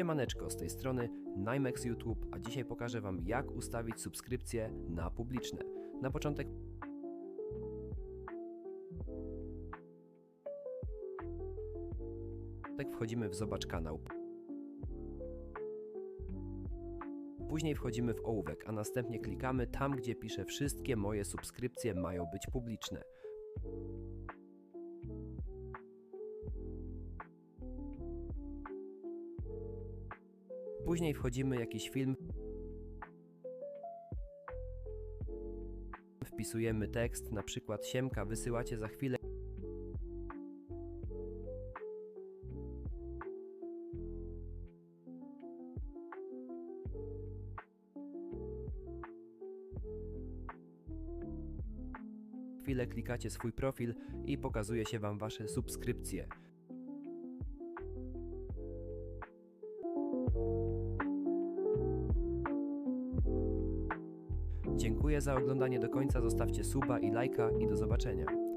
Siemaneczko, z tej strony Nymex YouTube, a dzisiaj pokażę Wam jak ustawić subskrypcje na publiczne. Na początek wchodzimy w Zobacz kanał. Później wchodzimy w ołówek, a następnie klikamy tam, gdzie pisze wszystkie moje subskrypcje mają być publiczne. Później wchodzimy jakiś film. Wpisujemy tekst, na przykład Siemka, wysyłacie za chwilę. Chwilę klikacie swój profil i pokazuje się Wam Wasze subskrypcje. Dziękuję za oglądanie do końca, zostawcie suba i lajka i do zobaczenia.